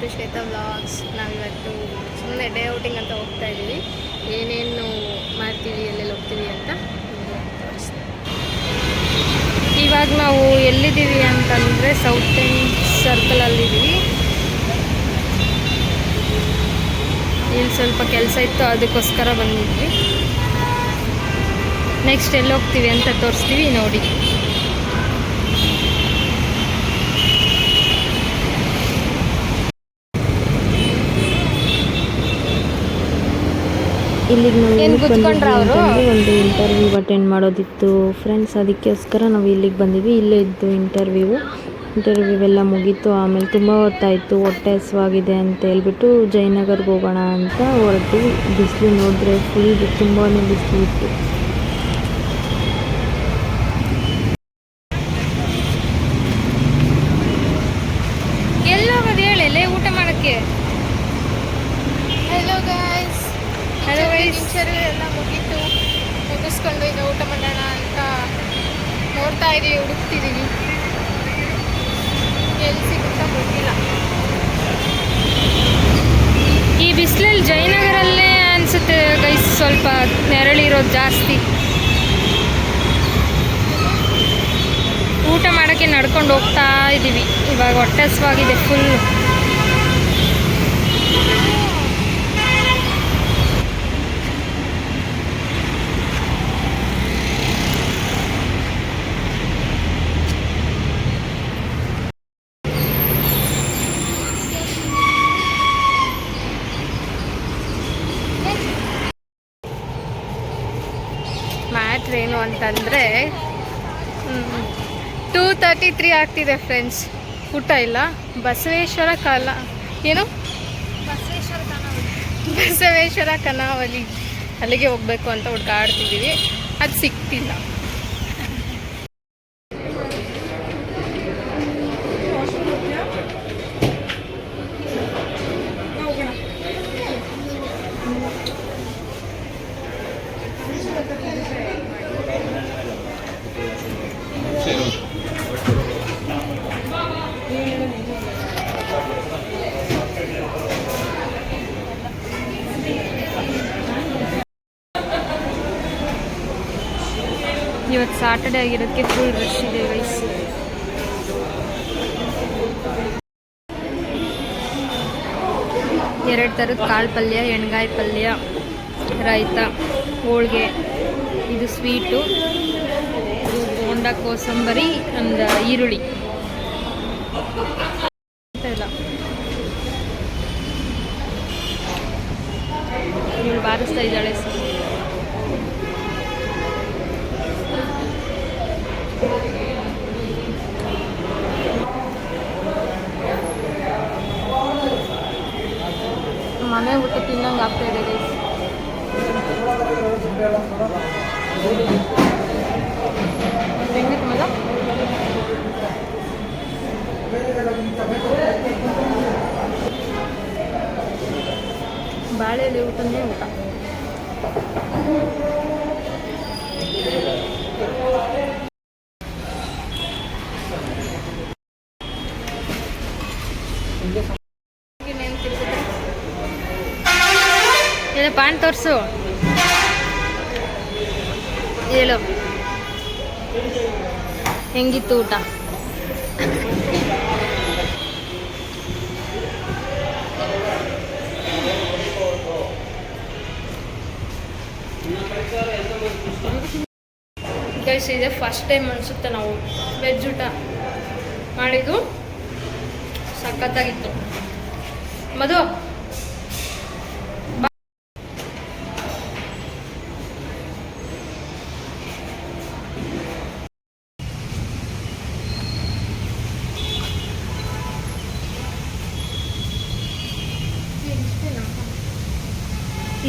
To Shweta blogs ನಾವಿವತ್ತು ಸುಮ್ಮನೆ day outing ಅಂತ ಹೋಗ್ತಾ ಇದ್ದೀವಿ. ಏನೇನು ಮಾಡ್ತೀವಿ, ಎಲ್ಲೆಲ್ಲಿ ಹೋಗ್ತೀವಿ ಅಂತ ಇವಾಗ ನಾವು ಎಲ್ಲಿದ್ದೀವಿ ಅಂತಂದರೆ ಸೌತ್ ಎಂಡ್ ಸರ್ಕಲಲ್ಲಿದ್ದೀವಿ ಇಲ್ಲಿ ಸ್ವಲ್ಪ ಕೆಲಸ ಇತ್ತು, ಅದಕ್ಕೋಸ್ಕರ ಬಂದಿದ್ವಿ. ನೆಕ್ಸ್ಟ್ ಎಲ್ಲಿ ಹೋಗ್ತೀವಿ ಅಂತ ತೋರಿಸ್ತೀವಿ, ನೋಡಿ. ಇಲ್ಲಿಗೆ ನಾವು ಒಂದು ಇಂಟರ್ವ್ಯೂ ಅಟೆಂಡ್ ಮಾಡೋದಿತ್ತು. ಫ್ರೆಂಡ್ಸ್ ಅದಕ್ಕೋಸ್ಕರ ನಾವು ಇಲ್ಲಿಗೆ ಬಂದಿದ್ವಿ. ಇಲ್ಲೇ ಇದ್ದು ಇಂಟರ್ವ್ಯೂ ಇಂಟರ್ವ್ಯೂ ಎಲ್ಲ ಮುಗೀತು. ಆಮೇಲೆ ತುಂಬ ಹೊತ್ತಾಯಿತು. ಹೊಟ್ಟೆ ಹಸುವಾಗಿದೆ ಅಂತ ಹೇಳ್ಬಿಟ್ಟು ಜಯನಗರ್ಗೆ ಹೋಗೋಣ ಅಂತ ಹೊರಟು. ಬಿಸಿಲು ನೋಡಿದ್ರೆ ಫುಲ್ ತುಂಬಾ ಬಿಸಿಲು ಇತ್ತು. ಊಟ ಮಾಡೋಕ್ಕೆ? ಎಲ್ಲ ಮುಗೀತು. ಮುಗಿಸ್ಕೊಂಡು ಈಗ ಊಟ ಮಾಡೋಣ ಅಂತ ನೋಡ್ತಾ ಇದೀವಿ ಹುಡುಕ್ತಿದ್ದೀವಿ ಎಲ್ಲಿ ಸಿಗುತ್ತಾ ಗೊತ್ತಿಲ್ಲ. ಈ ಬಿಸಿಲಲ್ಲಿ ಜಯನಗರಲ್ಲೇ ಅನಿಸುತ್ತೆ ಗೈಸ್ ಸ್ವಲ್ಪ ನೆರಳಿರೋದು ಜಾಸ್ತಿ. ಊಟ ಮಾಡೋಕ್ಕೆ ನಡ್ಕೊಂಡು ಹೋಗ್ತಾ ಇದ್ದೀವಿ ಇವಾಗ ಹೊಟ್ಟೆ ಹಸ್ವಾಗಿದೆ ಫುಲ್ ಏನು ಅಂತಂದರೆ ಟೂ ತರ್ಟಿ ತ್ರೀ ಆಗ್ತಿದೆ ಫ್ರೆಂಡ್ಸ್ ಊಟ ಇಲ್ಲ. ಬಸವೇಶ್ವರ ಕಾಲ ಏನು? ಬಸವೇಶ್ವರ ಕನಾವಲಿ ಅಲ್ಲಿಗೆ ಹೋಗಬೇಕು ಅಂತ ಹುಡ್ಕಾಡ್ತಿದ್ದೀವಿ ಅದು ಸಿಗ್ತಿಲ್ಲ ಇವತ್ತು ಸಾಟರ್ಡೆ ಆಗಿರೋದಕ್ಕೆ ಫುಲ್ ರಶ್ ಇದೆ ಗೈಸ್ ಎರಡು ಥರದ ಕಾಳು ಪಲ್ಯ, ಎಣ್ಗಾಯಿ ಪಲ್ಯ ರಾಯ್ತ ಹೋಳಿಗೆ, ಇದು ಸ್ವೀಟು ಇದು ಬೋಂಡ ಕೋಸಂಬರಿ ಅಂದ ಈರುಳ್ಳಿ. ಬಾರಿಸ್ತಾ ಇದ್ದಾಳೆ ಸರ್ ಮನೆ ಊಟ ತಿನ್ನಂಗೆ ಆಗ್ತಾ ಇದೆ ಗೈಸ್ ಹೆಂಗಿತ್ತು ಮಗ ಬಾಳೆಲೆ ಊಟನೇ ಊಟ. ಪಾನ್ ತೋರಿಸು. ಹೇಳು. ಹೆಂಗಿತ್ತು ಊಟ? ಗೈಸ್ ಇದೆ ಫಸ್ಟ್ ಟೈಮ್ ಅನಿಸುತ್ತೆ ನಾವು ವೆಜ್ ಊಟ ಮಾಡಿದ್ದು. ಸಖತ್ತಾಗಿತ್ತು. ಮಧು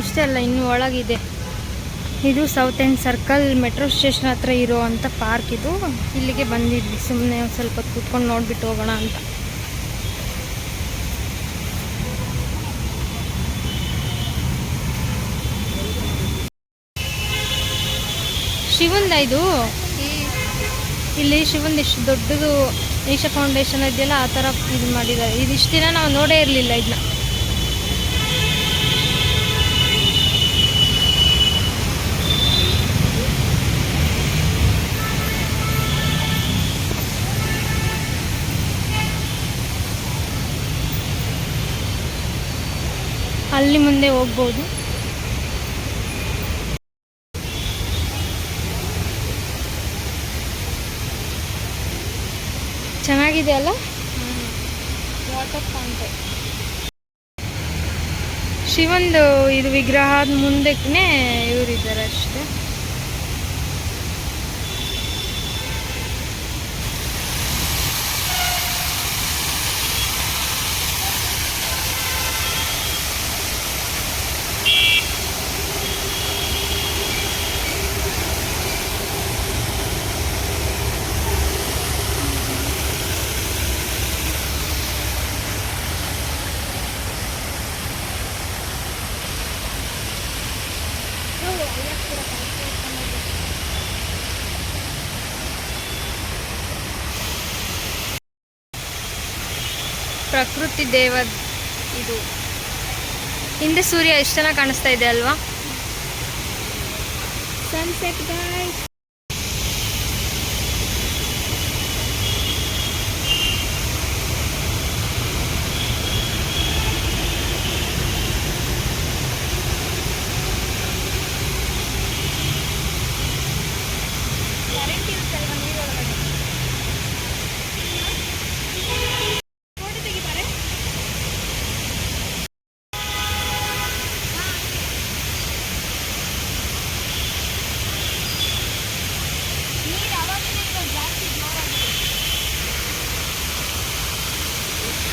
ಇಷ್ಟೇ ಅಲ್ಲ ಇನ್ನೂ ಒಳಗಿದೆ. ಇದು south end circle metro station ಹತ್ರ ಇರೋ ಪಾರ್ಕ್ ಇದು. ಇಲ್ಲಿಗೆ ಬಂದಿದ್ವಿ. ಸುಮ್ಮನೆ ಒಂದು ಸ್ವಲ್ಪ ಕೂತ್ಕೊಂಡು ನೋಡ್ಬಿಟ್ಟು ಹೋಗೋಣ ಅಂತ. ಶಿವಂದ ಇದು? ಇಲ್ಲಿ ಶಿವಂದ್ ಇಷ್ಟು ದೊಡ್ಡದು ಈಶಾ ಫೌಂಡೇಶನ್ ಇದೆಯಲ್ಲ, ಆ ಥರ ಇದು ಮಾಡಿದ್ದಾರೆ. ಇದಿಷ್ಟು ದಿನ ನಾವು ನೋಡೇ ಇರಲಿಲ್ಲ ಇದನ್ನ ಅಲ್ಲಿ ಮುಂದೆ ಹೋಗ್ಬೋದು. ಚೆನ್ನಾಗಿದೆ ಅಲ್ಲ? Water fountain. ಶಿವಂದು ಇದು ವಿಗ್ರಹದ ಮುಂದಕ್ಕೆ ಇವರಿದ್ದಾರೆ ಅಷ್ಟೇ. ಪ್ರಕೃತಿ ದೇವ ಇದು. ಹಿಂದೆ ಸೂರ್ಯ ಎಷ್ಟು ಚೆನ್ನಾಗಿ ಕಾಣಿಸ್ತಾ ಇದೆ ಅಲ್ವಾ? ಸನ್ಸೆಟ್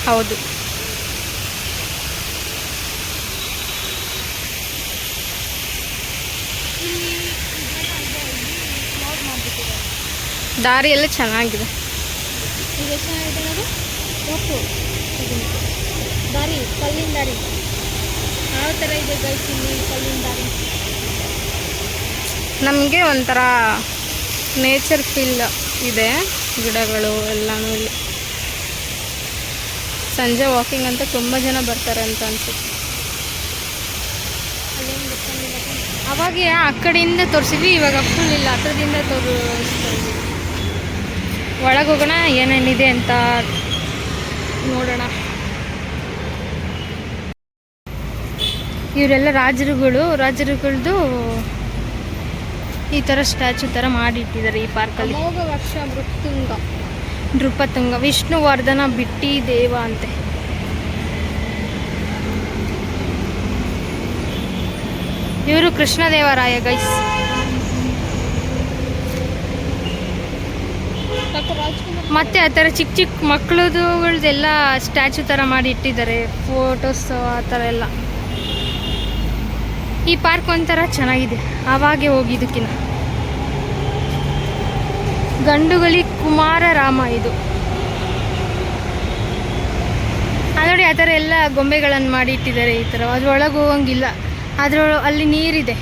ಹೌದು. ದಾರಿ ಎಲ್ಲ ಚೆನ್ನಾಗಿದೆ. ದಾರಿ ಕಲ್ಲಿನ ದಾರಿ. ಯಾವ ಥರ ಇದೆ ಗೈಸ್ ಇಲ್ಲಿ ಕಲ್ಲಿನ ದಾರಿ? ನಮಗೆ ಒಂಥರ ನೇಚರ್ ಫೀಲ್ ಇದೆ ಗಿಡಗಳು ಎಲ್ಲನೂ ಇಲ್ಲಿ. ಸಂಜೆ ವಾಕಿಂಗ್ ಅಂತ ತುಂಬ ಜನ ಬರ್ತಾರೆ ಅಂತ ಅನ್ಸುತ್ತೆ. ಅವಾಗ ಆ ಕಡೆಯಿಂದ ತೋರಿಸಿದ್ವಿ, ಇವಾಗ ಫುಲ್ ಇಲ್ಲ. ಹತ್ರದಿಂದ ತೋರಿಸ್ತಾ ಒಳಗೆ ಹೋಗೋಣ, ಏನೇನಿದೆ ಅಂತ ನೋಡೋಣ. ಇವರೆಲ್ಲ ರಾಜರುಗಳು, ರಾಜರುಗಳದು ಈ ಥರ ಸ್ಟ್ಯಾಚು ಥರ ಮಾಡಿಟ್ಟಿದ್ದಾರೆ ಈ ಪಾರ್ಕಲ್ಲಿ ಹೋಗೋ ವರ್ಷ ಮೃತ್ಯುಂಗ. ನೃಪತುಂಗ. ವಿಷ್ಣುವರ್ಧನ ಬಿಟ್ಟಿ ದೇವ ಅಂತೆ. ಇವರು ಕೃಷ್ಣದೇವರಾಯ ಗೈಸ್ ಮತ್ತೆ ಆ ಥರ ಚಿಕ್ಕ ಚಿಕ್ಕ ಮಕ್ಕಳದುಗಳ್ದೆಲ್ಲ ಸ್ಟ್ಯಾಚು ಥರ ಮಾಡಿ ಇಟ್ಟಿದ್ದಾರೆ. ಫೋಟೋಸ್ ಆ ಥರ ಎಲ್ಲ. ಈ ಪಾರ್ಕ್ ಒಂಥರ ಚೆನ್ನಾಗಿದೆ. ಆವಾಗೆ ಹೋಗಿದ್ದಕ್ಕಿಂತ ಗಂಡುಗಲಿ ಕುಮಾರರಾಮ ಇದು. ನೋಡಿ ಆ ಥರ ಎಲ್ಲ ಗೊಂಬೆಗಳನ್ನು ಮಾಡಿ ಇಟ್ಟಿದ್ದಾರೆ ಈ ಥರ. ಅದ್ರೊಳಗೆ ಹೋಗಂಗಿಲ್ಲ ಅದ್ರೊಳ ಅಲ್ಲಿ ನೀರಿದೆ.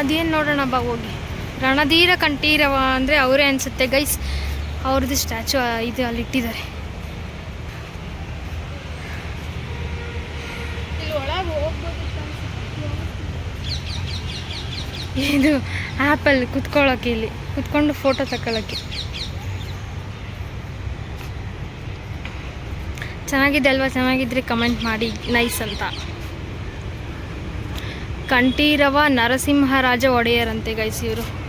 ಅದೇನು ನೋಡೋಣ ಬಾ ಹೋಗಿ. ರಣಧೀರ ಕಂಠೀರವ ಅಂದರೆ ಅವರೇ ಅನಿಸುತ್ತೆ. ಗೈಸ್ ಅವ್ರದ್ದು ಸ್ಟ್ಯಾಚು ಇದು ಅಲ್ಲಿ ಇಟ್ಟಿದ್ದಾರೆ. ಇದು ಆ್ಯಪಲ್ ಕುತ್ಕೊಳ್ಳೋಕೆ ಇಲ್ಲಿ. ಕುತ್ಕೊಂಡು ಫೋಟೋ ತಗೊಳ್ಳೋಕ್ಕೆ ಚೆನ್ನಾಗಿದೆ ಅಲ್ವಾ? ಚೆನ್ನಾಗಿದ್ರೆ ಕಮೆಂಟ್ ಮಾಡಿ. ನೈಸ್ ಅಂತ. ಕಂಠೀರವ ನರಸಿಂಹರಾಜ ಒಡೆಯರ್ ಅಂತೆ ಗೈಸ್ ಇವರು.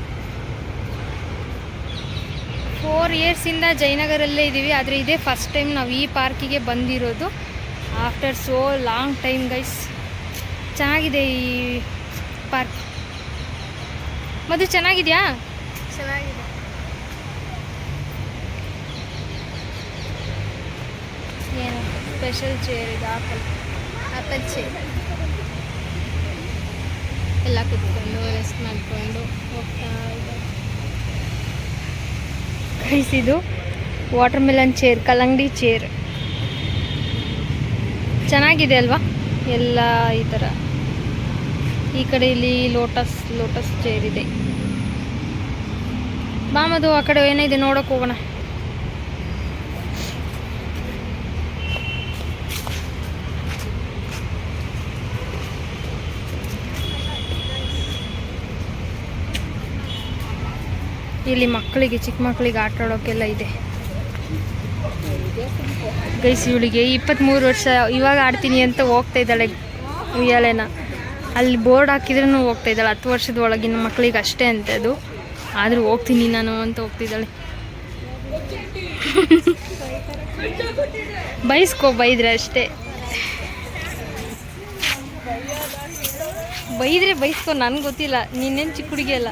ಫೋರ್ ಇಯರ್ಸಿಂದ ಜಯನಗರಲ್ಲೇ ಇದ್ದೀವಿ ಆದರೆ ಇದೇ ಫಸ್ಟ್ ಟೈಮ್ ನಾವು ಈ ಪಾರ್ಕಿಗೆ ಬಂದಿರೋದು. After so long time guys ಚೆನ್ನಾಗಿದೆ ಈ ಪಾರ್ಕ್ ಮದು ಚೆನ್ನಾಗಿದೆಯಾ? ಚೆನ್ನಾಗಿದೆ. ಏನು ಸ್ಪೆಷಲ್ ಚೇರ್ ಇದು ಆಪಲ್ ಆಪಲ್ ಚೇರ್ ಎಲ್ಲ ಕುತ್ಕೊಂಡು ರೆಸ್ಟ್ ಮಾಡಿಕೊಂಡು ಹೋಗ್ತಾ ಇದ್ದಾರೆ. ಗೈಸ್ ಇದು ವಾಟರ್ ಮೆಲನ್ ಚೇರ್ ಕಲ್ಲಂಗಡಿ ಚೇರ್ ಚೆನ್ನಾಗಿದೆ ಅಲ್ವಾ? ಎಲ್ಲ ಈ ಥರ ಈ ಕಡೆ ಇಲ್ಲಿ ಲೋಟಸ್ ಲೋಟಸ್ ಚೇರ್ ಇದೆ. ಬಾಮದು, ಆ ಕಡೆ ಏನಿದೆ ನೋಡೋಕೆ ಹೋಗೋಣ. ಇಲ್ಲಿ ಮಕ್ಕಳಿಗೆ, ಚಿಕ್ಕ ಮಕ್ಕಳಿಗೆ ಆಟ ಆಡೋಕ್ಕೆಲ್ಲ ಇದೆ. ಗೈಸ್, ಇವಳಿಗೆ ಇಪ್ಪತ್ತ್ಮೂರು ವರ್ಷ, ಇವಾಗ ಆಡ್ತೀನಿ ಅಂತ ಹೋಗ್ತಾ ಇದ್ದಾಳೆ ಉಯ್ಯಾಲೆನ. ಅಲ್ಲಿ ಬೋರ್ಡ್ ಹಾಕಿದ್ರೂ ಹೋಗ್ತಾ ಇದ್ದಾಳೆ. ಹತ್ತು ವರ್ಷದ ಒಳಗಿನ ಮಕ್ಕಳಿಗೆ ಅಷ್ಟೇ ಅಂತೆ ಅದು. ಆದರೂ ಹೋಗ್ತೀನಿ ನಾನು ಅಂತ ಹೋಗ್ತಿದ್ದಾಳೆ ಬೈಸ್ಕೋ, ಬೈದ್ರೆ ಅಷ್ಟೇ. ಬೈದ್ರೆ ಬೈಸ್ಕೋ, ನನ್ಗೆ ಗೊತ್ತಿಲ್ಲ. ನೀನೇನು ಚಿಕ್ಕ ಹುಡುಗಿ ಅಲ್ಲ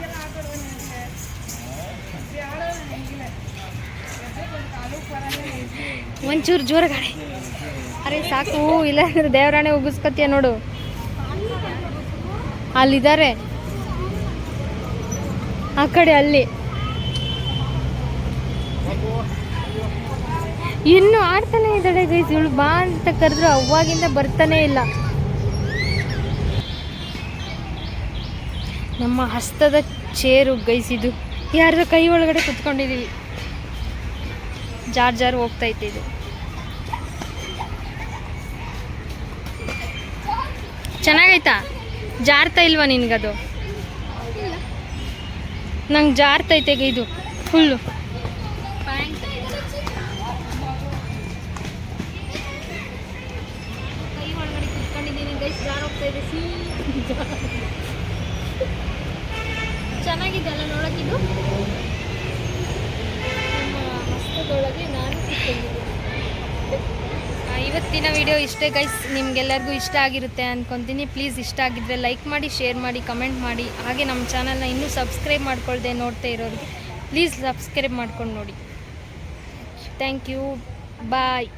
ಒಂಚೂರು ಜೋರ ಗಾಡಿ ಅರೆ ಸಾಕು, ಇಲ್ಲಾಂದ್ರೆ ದೇವರಾಣೆ ಉಗಿಸ್ಕೊತೀಯ ನೋಡು. ಅಲ್ಲಿದ್ದಾರೆ. ಆ ಕಡೆ ಅಲ್ಲಿ. ಇನ್ನು ಆಡ್ತಾನೆ ಇದ್ದಾಳೆ ಗೈಸ್ ಇವಳು ಬಾ ಅಂತ ಕರೆದ್ರು ಅವಾಗಿಂದ ಬರ್ತಾನೆ ಇಲ್ಲ. ನಮ್ಮ ಹಸ್ತದ ಚೇರು ಗೈಸ್ ಇದು. ಯಾರ್ದ ಕೈ ಒಳಗಡೆ ಕುತ್ಕೊಂಡಿದೀವಿ. ಜಾರ್ ಜಾರ್ ಹೋಗ್ತೈತೆ ಇದು. ಚೆನ್ನಾಗೈತಾ? ಜಾರ್ತಾ ಇಲ್ವಾ ನಿನ್ಗದು? ನಂಗೆ ಜಾರ್ತೈತೆ ಇದು ಫುಲ್ಲು ಕೈ ಒಳಗಡೆ ಗೈಸ್ ಹೋಗ್ತಾ ಇದೆ? ಚೆನ್ನಾಗಿದೆ ಅಲ್ಲ ನೋಡೋಕ್ಕಿದು ನಮ್ಮ ಹಸ್ತದೊಳಗೆ ನಾನು ಇವತ್ತಿನ ವಿಡಿಯೋ ಇಷ್ಟೇ ಗೈಸ್ ನಿಮ್ಗೆಲ್ಲರಿಗೂ ಇಷ್ಟ ಆಗಿರುತ್ತೆ ಅನ್ಕೊಂತೀನಿ. ಪ್ಲೀಸ್ ಇಷ್ಟ ಆಗಿದ್ದರೆ ಲೈಕ್ ಮಾಡಿ ಶೇರ್ ಮಾಡಿ ಕಮೆಂಟ್ ಮಾಡಿ. ಹಾಗೆ ನಮ್ಮ ಚಾನಲ್ನ ಇನ್ನೂ ಸಬ್ಸ್ಕ್ರೈಬ್ ಮಾಡ್ಕೊಳ್ದೆ ನೋಡ್ತಾ ಇರೋರಿಗೆ ಪ್ಲೀಸ್ ಸಬ್ಸ್ಕ್ರೈಬ್ ಮಾಡ್ಕೊಂಡು ನೋಡಿ. Thank you bye